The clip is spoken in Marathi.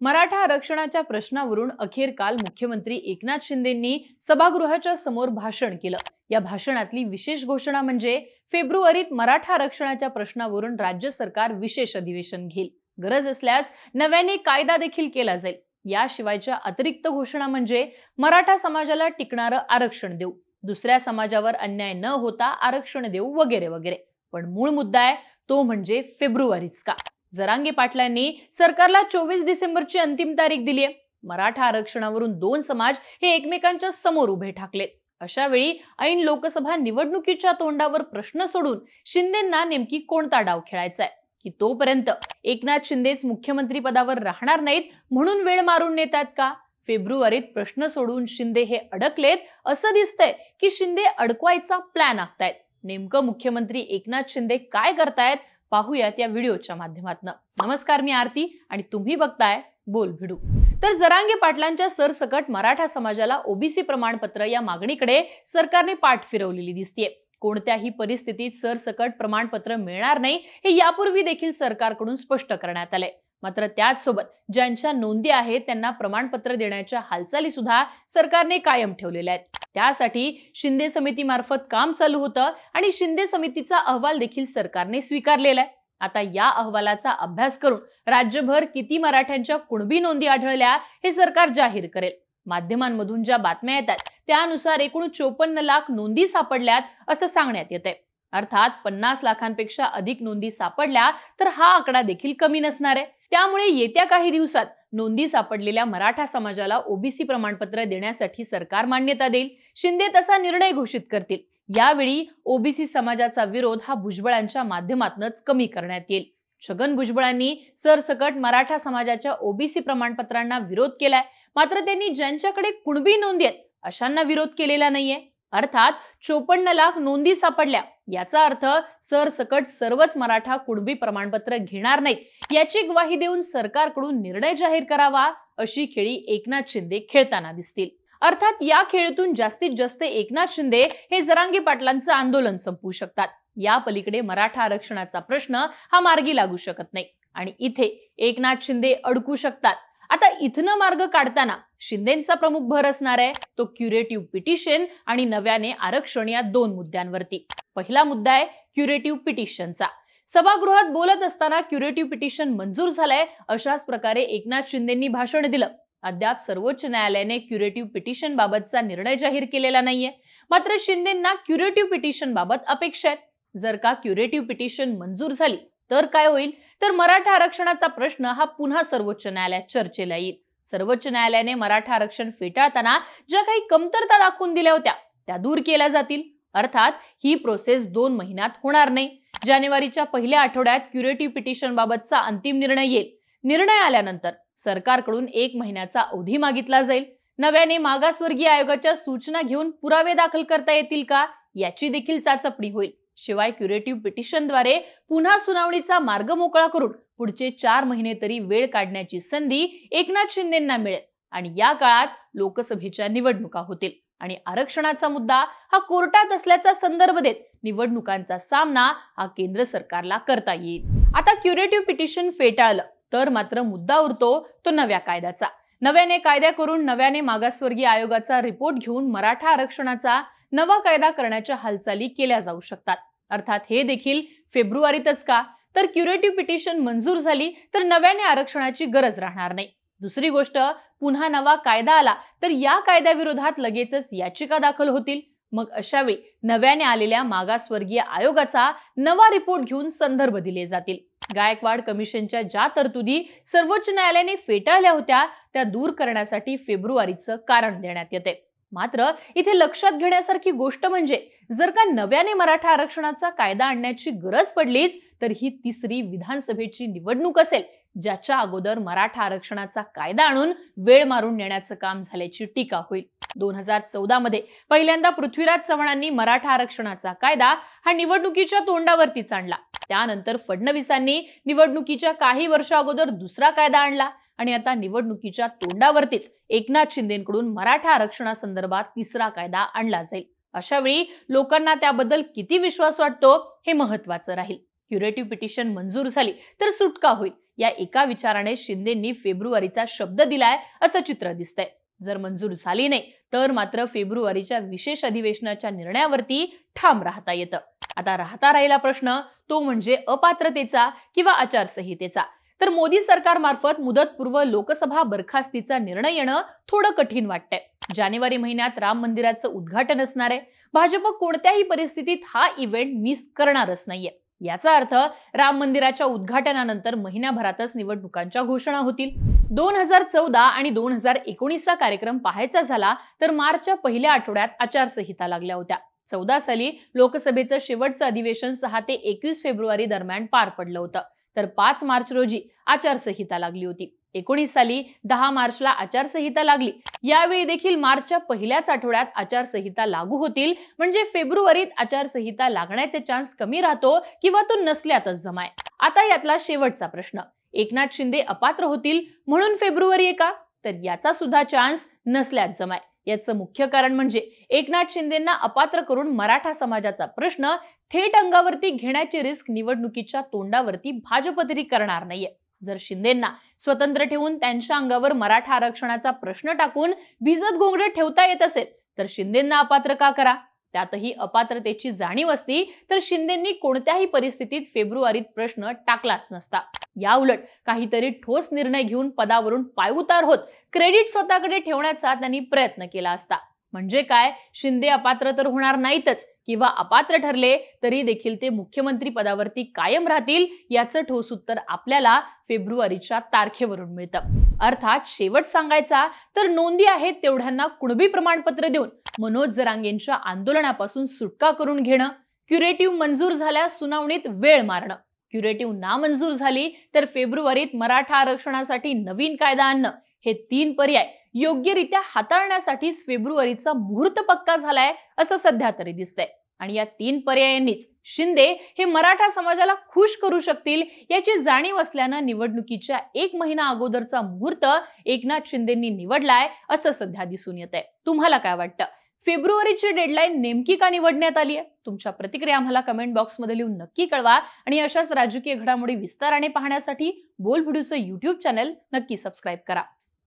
मराठा आरक्षणाच्या प्रश्नावरून अखेर काल मुख्यमंत्री एकनाथ शिंदेंनी सभागृहाच्या समोर भाषण केलं. या भाषणातली विशेष घोषणा म्हणजे फेब्रुवारीत मराठा आरक्षणाच्या प्रश्नावरून राज्य सरकार विशेष अधिवेशन घेईल. गरज असल्यास नव्याने कायदा देखील केला जाईल. याशिवायच्या अतिरिक्त घोषणा म्हणजे मराठा समाजाला टिकणारं आरक्षण देऊ. दुसऱ्या समाजावर अन्याय न होता आरक्षण देऊ वगैरे वगैरे. पण मूळ मुद्दा आहे तो म्हणजे फेब्रुवारीच का? जरांगे पाटलांनी सरकारला चोवीस डिसेंबरची अंतिम तारीख दिली आहे. मराठा आरक्षणावरून दोन समाज हे एकमेकांच्या समोर उभे ठाकले. अशा वेळी ऐन लोकसभा निवडणुकीच्या तोंडावर प्रश्न सोडून शिंदेना नेमकी कोणता डाव खेळायचा आहे? की तोपर्यंत एकनाथ शिंदेच मुख्यमंत्री पदावर राहणार नाहीत म्हणून वेळ मारून नेतात का? फेब्रुवारीत प्रश्न सोडून शिंदे हे अडकलेत असं दिसतंय की शिंदे अडकवायचा प्लॅन आखतायत. नेमकं मुख्यमंत्री एकनाथ शिंदे काय करतायत? पाहूयात या व्हिडिओच्या माध्यमातून. नमस्कार मी आरती आणि तुम्ही बघताय बोल भिडू. तर जरांगे पाटलांच्या सरसकट मराठा समाजाला ओबीसी प्रमाणपत्र या मागणीकडे सरकारने पाठ फिरवलेली दिसतीये. कोणत्याही परिस्थितीत सरसकट प्रमाणपत्र मिळणार नाही हे यापूर्वी देखील सरकारकडून स्पष्ट करण्यात आलंय. मात्र त्याचसोबत ज्यांच्या नोंदी आहेत त्यांना प्रमाणपत्र देण्याच्या हालचाली सुद्धा सरकारने कायम ठेवलेल्या आहेत. त्यासाठी शिंदे समितीमार्फत काम चालू होतं आणि शिंदे समितीचा अहवाल देखील सरकारने स्वीकारलेला आहे. आता या अहवालाचा अभ्यास करून राज्यभर किती मराठ्यांच्या कुणबी नोंदी आढळल्या हे सरकार जाहीर करेल. माध्यमांमधून ज्या बातम्या येतात त्यानुसार एकूण चोपन्न लाख नोंदी सापडल्यात असं सांगण्यात येते अर्थात पन्नास लाखांपेक्षा अधिक नोंदी सापडल्या तर हा आकडा देखील कमी नसणार आहे. त्यामुळे येत्या काही दिवसात नोंदी सापडलेल्या मराठा समाजाला ओबीसी प्रमाणपत्र देण्यासाठी सरकार मान्यता देईल शिंदे तसा निर्णय घोषित करतील. यावेळी ओबीसी समाजाचा विरोध हा भुजबळांच्या माध्यमातूनच कमी करण्यात येईल. छगन भुजबळांनी सरसकट मराठा समाजाच्या ओबीसी प्रमाणपत्रांना विरोध केलाय मात्र त्यांनी ज्यांच्याकडे कुणबी नोंदी आहेत अशांना विरोध केलेला नाहीये. अर्थात चोपन्न लाख नोंदी सापडल्या. याचा अर्थ सरसकट सर्वच मराठा कुणबी प्रमाणपत्र घेणार नाहीत याची ग्वाही देऊन सरकारकडून निर्णय जाहीर करावा अशी खेळी एकनाथ शिंदे खेळताना दिसतील. अर्थात या खेळीतून जास्तीत जास्त एकनाथ शिंदे हे जरांगी पाटलांचं आंदोलन संपवू शकतात. या पलीकडे मराठा आरक्षणाचा प्रश्न हा मार्गी लागू शकत नाही. आणि इथे एकनाथ शिंदे अडकू शकतात. आता इथनं मार्ग काढताना शिंदेचा प्रमुख भर असणार आहे. तो क्युरेटिव्ह पिटिशन आणि नव्याने आरक्षण या दोन मुद्द्यांवरती. पहिला मुद्दा आहे क्युरेटिव्ह पिटिशनचा सभागृहात बोलत असताना क्युरेटिव्ह पिटिशन मंजूर झालंय अशाच प्रकारे एकनाथ शिंदेंनी भाषण दिलं. अद्याप सर्वोच्च न्यायालयाने क्युरेटिव्ह पिटिशन बाबतचा निर्णय जाहीर केलेला नाहीये. मात्र शिंदेंना क्युरेटिव्ह पिटिशन बाबत अपेक्षा आहेत जर का क्युरेटिव्ह पिटिशन मंजूर झाली तर काय होईल? तर मराठा आरक्षणाचा प्रश्न हा पुन्हा सर्वोच्च न्यायालयात चर्चेला येईल. सर्वोच्च न्यायालयाने मराठा आरक्षण फेटाळताना ज्या काही कमतरता दाखवून दिल्या होत्या त्या दूर केल्या जातील. अर्थात ही प्रोसेस दोन महिन्यात होणार नाही. जानेवारीच्या पहिल्या आठवड्यात क्युरेटिव्ह पिटिशन बाबतचा अंतिम निर्णय येईल. निर्णय आल्यानंतर सरकारकडून एक महिन्याचा अवधी मागितला जाईल. नव्याने मागासवर्गीय आयोगाच्या सूचना घेऊन पुरावे दाखल करता येतील का? याची देखील चाचपणी होईल. शिवाय क्युरेटिव्ह पिटिशनद्वारे पुन्हा सुनावणीचा मार्ग मोकळा करून पुढचे चार महिने तरी वेळ काढण्याची संधी एकनाथ शिंदेंना मिळेल. आणि या काळात लोकसभेच्या निवडणुका होतील. आणि आरक्षणाचा मुद्दा हा कोर्टात असल्याचा संदर्भ देत निवडणुकांचा सामना हा केंद्र सरकारला करता येईल. आता क्युरेटिव्ह पिटिशन फेटाळलं तर मात्र मुद्दा उरतो तो नव्या कायद्याचा. नव्याने कायदा करून नव्याने मागासवर्गीय आयोगाचा रिपोर्ट घेऊन मराठा आरक्षणाचा नवा कायदा करण्याच्या हालचाली केल्या जाऊ शकतात. अर्थात हे देखील फेब्रुवारीतच का? तर क्युरेटिव्ह पिटिशन मंजूर झाली तर नव्याने आरक्षणाची गरज राहणार नाही. दुसरी गोष्ट पुन्हा नवा कायदा आला तर या कायद्याविरोधात लगेचच याचिका दाखल होतील. मग अशावेळी नव्याने आलेल्या मागासवर्गीय आयोगाचा नवा रिपोर्ट घेऊन संदर्भ दिले जातील. गायकवाड कमिशनच्या ज्या तरतुदी सर्वोच्च न्यायालयाने फेटाळल्या होत्या त्या दूर करण्यासाठी फेब्रुवारीचं कारण देण्यात येते. मात्र इथे लक्षात घेण्यासारखी गोष्ट म्हणजे जर का नव्याने मराठा आरक्षणाचा कायदा आणण्याची गरज पडलीच तर ही तिसरी विधानसभेची निवडणूक असेल ज्याच्या अगोदर मराठा आरक्षणाचा कायदा आणून वेळ मारून नेण्याचं काम झाल्याची टीका होईल. दोन हजार चौदा मध्ये पहिल्यांदा पृथ्वीराज चव्हाणांनी मराठा आरक्षणाचा कायदा हा निवडणुकीच्या तोंडावरतीच आणला. त्यानंतर फडणवीसांनी निवडणुकीच्या काही वर्षा अगोदर दुसरा कायदा आणला आणि आता निवडणुकीच्या तोंडावरतीच एकनाथ शिंदेकडून मराठा आरक्षणासंदर्भात तिसरा कायदा आणला जाईल. अशा वेळी लोकांना त्याबद्दल किती विश्वास वाटतो हे महत्वाचं राहील. क्युरेटिव्ह पिटिशन मंजूर झाली तर सुटका होईल. या एका विचाराने शिंदेंनी फेब्रुवारीचा शब्द दिलाय असं चित्र दिसतंय. जर मंजूर झाली नाही तर मात्र फेब्रुवारीच्या विशेष अधिवेशनाच्या निर्णयावरती ठाम राहता येतं. आता राहता राहिला प्रश्न तो म्हणजे अपात्रतेचा किंवा आचारसंहितेचा. तर मोदी सरकारमार्फत मुदतपूर्व लोकसभा बरखास्तीचा निर्णय येणं थोडं कठीण वाटतंय. जानेवारी महिन्यात राम मंदिराचं उद्घाटन असणार आहे. भाजप कोणत्याही परिस्थितीत हा इव्हेंट मिस करणारच नाहीये. याचा अर्थ राम मंदिराच्या उद्घाटनानंतर महिन्याभरातच निवडणुकांच्या घोषणा होतील. दोन हजार चौदा आणि दोन हजार एकोणीसचा कार्यक्रम पाहायचा झाला तर मार्चच्या पहिल्या आठवड्यात आचारसंहिता लागल्या होत्या. चौदा साली लोकसभेचं शेवटचं अधिवेशन सहा ते एकवीस फेब्रुवारी दरम्यान पार पडलं होतं. तर पाच मार्च रोजी आचारसंहिता लागली होती. एकोणीस साली दहा मार्चला आचारसंहिता लागली. यावेळी देखील मार्चच्या पहिल्याच आठवड्यात आचारसंहिता लागू होतील. म्हणजे फेब्रुवारीत आचारसंहिता लागण्याचे चान्स कमी राहतो किंवा तो नसल्यातच जमाय. आता यातला शेवटचा प्रश्न. एकनाथ शिंदे अपात्र होतील म्हणून फेब्रुवारी आहे का? तर याचा सुद्धा चान्स नसल्यात जमाय. याचं मुख्य कारण म्हणजे एकनाथ शिंदेना अपात्र करून मराठा समाजाचा प्रश्न थेट अंगावरती घेण्याची रिस्क निवडणुकीच्या तोंडावरती भाजप तरी करणार नाहीये. जर शिंदेना स्वतंत्र ठेवून त्यांच्या अंगावर मराठा आरक्षणाचा प्रश्न टाकून भिजत घोंगडे ठेवता येत असेल तर शिंदेना अपात्र का करा? त्यातही अपात्रतेची जाणीव असती तर शिंदेंनी कोणत्याही परिस्थितीत फेब्रुवारीत प्रश्न टाकलाच नसता. या उलट काहीतरी ठोस निर्णय घेऊन पदावरून पायउतार होत क्रेडिट स्वतःकडे ठेवण्याचा त्यांनी प्रयत्न केला असता. म्हणजे काय? शिंदे अपात्र तर होणार नाहीतच. किंवा अपात्र ठरले तरी देखील ते मुख्यमंत्री पदावरती कायम राहतील याचं ठोस उत्तर आपल्याला फेब्रुवारीच्या तारखेवरून मिळतं. अर्थात शेवट सांगायचा तर नोंदी आहेत तेवढ्यांना कुणबी प्रमाणपत्र देऊन मनोज जरांगेंच्या आंदोलनापासून सुटका करून घेणं क्युरेटिव्ह मंजूर झाल्यास सुनावणीत वेळ मारणं. क्युरेटिव्ह नामंजूर झाली तर फेब्रुवारीत मराठा आरक्षणासाठी नवीन कायदा आणणं हे तीन पर्याय योग्यरित्या हाताळण्यासाठीच फेब्रुवारीचा मुहूर्त पक्का झालाय असं सध्या तरी दिसतंय. आणि या तीन पर्यायांनीच शिंदे हे मराठा समाजाला खुश करू शकतील याची जाणीव असल्यानं निवडणुकीच्या एक महिना अगोदरचा मुहूर्त एकनाथ शिंदेंनी निवडलाय असं सध्या दिसून येत आहे तुम्हाला काय वाटतं? फेब्रुवारीची डेडलाईन नेमकी का निवडण्यात आली आहे? तुमच्या प्रतिक्रिया आम्हाला कमेंट बॉक्समध्ये लिहून नक्की कळवा. आणि अशाच राजकीय घडामोडी विस्ताराने पाहण्यासाठी बोल व्हिडिओचं युट्यूब चॅनल नक्की सबस्क्राईब करा.